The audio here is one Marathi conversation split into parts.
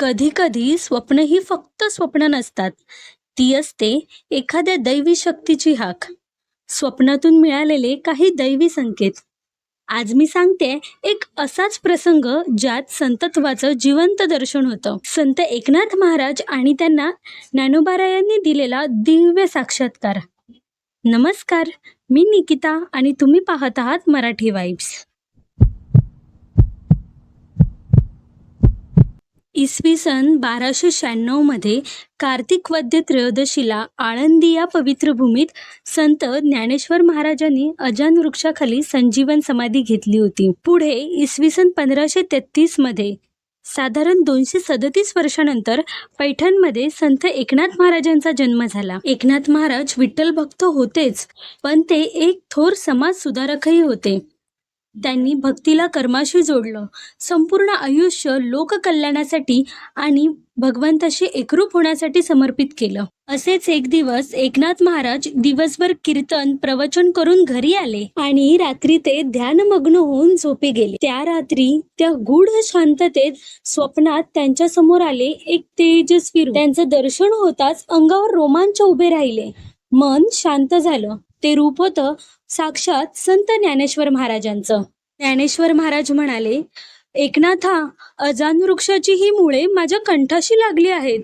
कधी-कधी स्वप्न ही फक्त स्वप्न नसतात. ती असते एखाद्या दैवी शक्तीची हाक. स्वप्नातून मिळालेले काही दैवी संकेत. आज मी सांगते एक असाच प्रसंग ज्यात संतत्वाचं जिवंत दर्शन होतं. संत एकनाथ महाराज आणि त्यांना ज्ञानोबारायांनी दिलेला दिव्य साक्षात्कार. नमस्कार, मी निकिता आणि तुम्ही पाहत आहात मराठी वाइब्स. इसवी सन बाराशे शहाण्णवमध्ये कार्तिक वद्य त्रयोदशीला आळंदी या पवित्र भूमीत संत ज्ञानेश्वर महाराजांनी अजान वृक्षाखाली संजीवन समाधी घेतली होती. पुढे इसवी सन पंधराशे तेहतीसमध्ये साधारण दोनशे सदतीस वर्षानंतर पैठणमध्ये संत एकनाथ महाराजांचा जन्म झाला. एकनाथ महाराज विठ्ठल भक्त होतेच पण ते एक थोर समाज सुधारकही होते. त्यांनी भक्तीला कर्माशी जोडलं. संपूर्ण आयुष्य लोककल्याणासाठी आणि भगवंताशी एकरूप होण्यासाठी समर्पित केलं. असेच एक दिवस एकनाथ महाराज दिवसभर कीर्तन प्रवचन करून घरी आले आणि रात्री ते ध्यानमग्न होऊन झोपी गेले. त्या रात्री त्या गूढ शांततेत स्वप्नात त्यांच्यासमोर आले एक तेजस्वी त्यांचं दर्शन होताच अंगावर रोमांच उभे राहिले. मन शांत झालं. ते रूप होतं साक्षात संत ज्ञानेश्वर महाराजांचं. ज्ञानेश्वर महाराज म्हणाले, एकनाथा, अजान वृक्षाची ही मुळे माझ्या कंठाशी लागली आहेत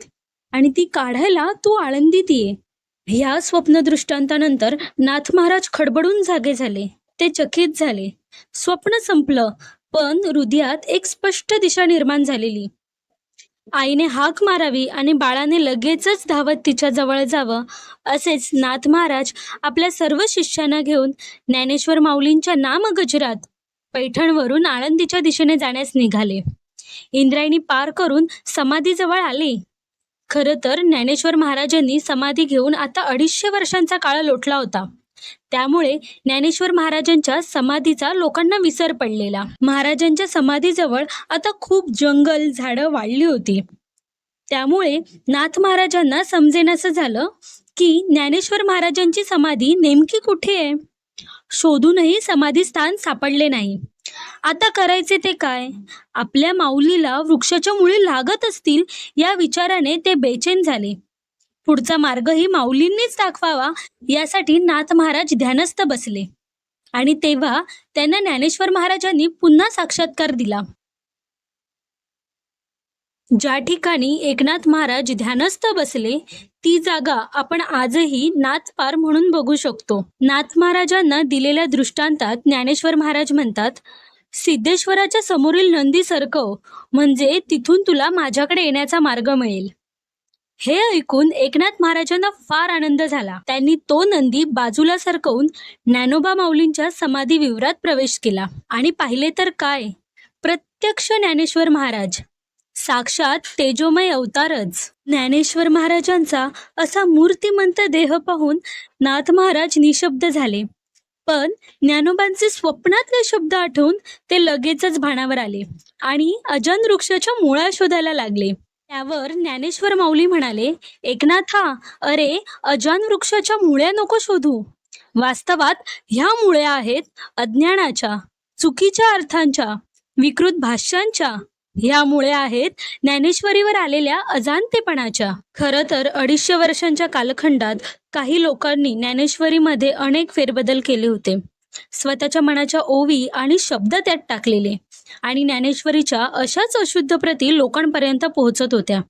आणि ती काढायला तू आळंदीत ये. ह्या स्वप्नदृष्टांतानंतर नाथ महाराज खडबडून जागे झाले. ते चकित झाले. स्वप्न संपलं पण हृदयात एक स्पष्ट दिशा निर्माण झालेली. आईने हाक मारावी आणि बाळाने लगेचच धावत तिच्या जवळ जावं असेच नाथ महाराज आपल्या सर्व शिष्यांना घेऊन ज्ञानेश्वर माऊलींच्या नामगजरात पैठणवरून आळंदीच्या दिशेने जाण्यास निघाले. इंद्रायणी पार करून समाधीजवळ आले. खरं तर ज्ञानेश्वर महाराजांनी समाधी घेऊन आता अडीचशे वर्षांचा काळ लोटला होता. त्यामुळे ज्ञानेश्वर महाराजांच्या समाधीचा लोकांना विसर पडलेला. महाराजांच्या समाधीजवळ आता खूप जंगल, झाडं वाढली होती. त्यामुळे नाथ महाराजांना समजेनासं झालं की ज्ञानेश्वर महाराजांची समाधी नेमकी कुठे आहे. शोधूनही समाधी स्थान सापडले नाही. आता करायचे ते काय? आपल्या माऊलीला वृक्षाच्या मुळी लागत असतील या विचाराने ते बेचैन झाले. पुढचा मार्गही माऊलींनीच दाखवावा यासाठी नाथ महाराज ध्यानस्थ बसले आणि तेव्हा त्यांना ज्ञानेश्वर महाराजांनी पुन्हा साक्षात्कार दिला. ज्या ठिकाणी एकनाथ महाराज ध्यानस्थ बसले ती जागा आपण आजही नाथपार म्हणून बघू शकतो. नाथ महाराजांना दिलेल्या दृष्टांतात ज्ञानेश्वर महाराज म्हणतात, सिद्धेश्वराच्या समोरील नंदी सरकव म्हणजे तिथून तुला माझ्याकडे येण्याचा मार्ग मिळेल. हे ऐकून एकनाथ महाराजांना फार आनंद झाला. त्यांनी तो नंदी बाजूला सरकवून ज्ञानोबा माऊलींच्या समाधी विवरात प्रवेश केला आणि पाहिले तर काय, प्रत्यक्ष ज्ञानेश्वर महाराज. साक्षात तेजोमय अवतारच. ज्ञानेश्वर महाराजांचा असा मूर्तिमंत देह पाहून नाथ महाराज निशब्द झाले. पण ज्ञानोबांचे स्वप्नातले शब्द आठवून ते लगेचच भाणावर आले आणि अजान वृक्षाच्या मुळा शोधायला लागले. त्यावर ज्ञानेश्वर माऊली म्हणाले, एकनाथा, अरे अजान वृक्षाच्या मुळ्या नको शोधू. वास्तवात ह्या मुळ्या आहेत अज्ञानाच्या, चुकीच्या अर्थांच्या, विकृत भाष्यांच्या. ह्या मुळ्या आहेत ज्ञानेश्वरीवर आलेल्या अजाणतेपणाच्या. खरं तर अडीचशे वर्षांच्या कालखंडात काही लोकांनी ज्ञानेश्वरीमध्ये अनेक फेरबदल केले होते. स्वतःच्या मनाच्या ओवी आणि शब्द त्यात टाकलेले आणि ज्ञानेश्वरीच्या अशाच अशुद्ध प्रती लोकांपर्यंत पोहोचत होत्या.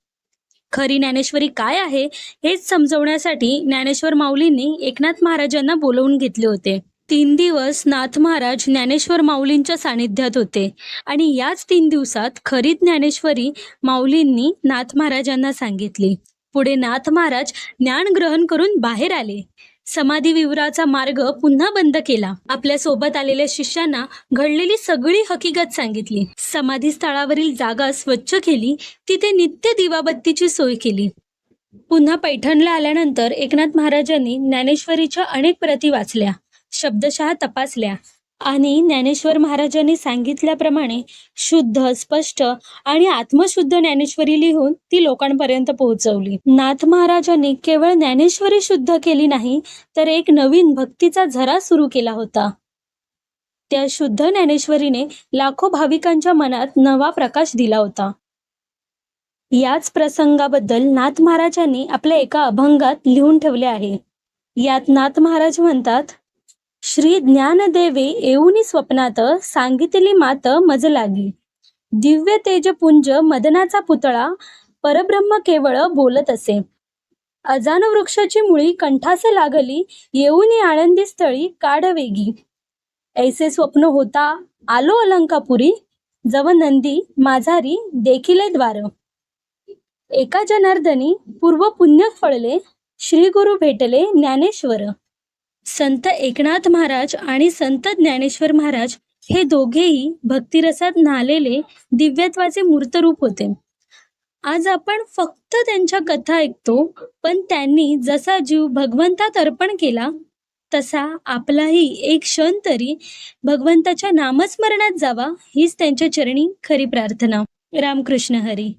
खरी ज्ञानेश्वरी काय आहे हेच समजवण्यासाठी ज्ञानेश्वर माऊलींनी एकनाथ महाराजांना बोलावून घेतले होते. तीन दिवस नाथ महाराज ज्ञानेश्वर माऊलींच्या सानिध्यात होते आणि याच तीन दिवसात खरी ज्ञानेश्वरी माऊलींनी नाथ महाराजांना सांगितली. पुढे नाथ महाराज ज्ञान ग्रहण करून बाहेर आले. समाधी विवराचा मार्ग पुन्हा बंद केला. आपल्यासोबत आलेल्या शिष्यांना घडलेली सगळी हकीकत सांगितली. समाधी स्थळावरील जागा स्वच्छ केली. तिथे नित्य दिवाबत्तीची सोय केली. पुन्हा पैठणला आल्यानंतर एकनाथ महाराजांनी ज्ञानेश्वरीच्या अनेक प्रती वाचल्या, शब्दशः तपासल्या आणि ज्ञानेश्वर महाराजांनी सांगितल्याप्रमाणे शुद्ध, स्पष्ट आणि आत्मशुद्ध ज्ञानेश्वरी लिहून ती लोकांपर्यंत पोहोचवली. नाथ महाराजांनी केवळ ज्ञानेश्वरी शुद्ध केली नाही तर एक नवीन भक्तीचा झरा सुरू केला होता. त्या शुद्ध ज्ञानेश्वरीने लाखो भाविकांच्या मनात नवा प्रकाश दिला होता. याच प्रसंगाबद्दल नाथ महाराजांनी आपल्या एका अभंगात लिहून ठेवले आहे यात नाथ महाराज म्हणतात श्री ज्ञानदेवे येऊनी स्वप्नात सांगितली मात मज लागी. दिव्य तेजपुंज मदनाचा पुतळा परब्रह्म केवळ बोलत असे. अजान वृक्षाची मुळी कंठासे लागली येऊनी आनंदी स्थळी काढवेगी ऐसे स्वप्न होता आलो अलंकापुरी जव नंदी माझारी देखिले द्वार. एका जनार्दनी पूर्व पुण्य फळले श्री गुरु भेटले ज्ञानेश्वर. संत एकनाथ महाराज आणि संत ज्ञानेश्वर महाराज हे दोघेही भक्तिरसात न्हालेले दिव्यत्वाचे मूर्तरूप होते. आज आपण फक्त त्यांच्या कथा ऐकतो पण त्यांनी जसा जीव भगवंतात अर्पण केला तसा आपलाही एक क्षण तरी भगवंताच्या नामस्मरणात जावा हीच त्यांच्या चरणी खरी प्रार्थना. रामकृष्ण हरी.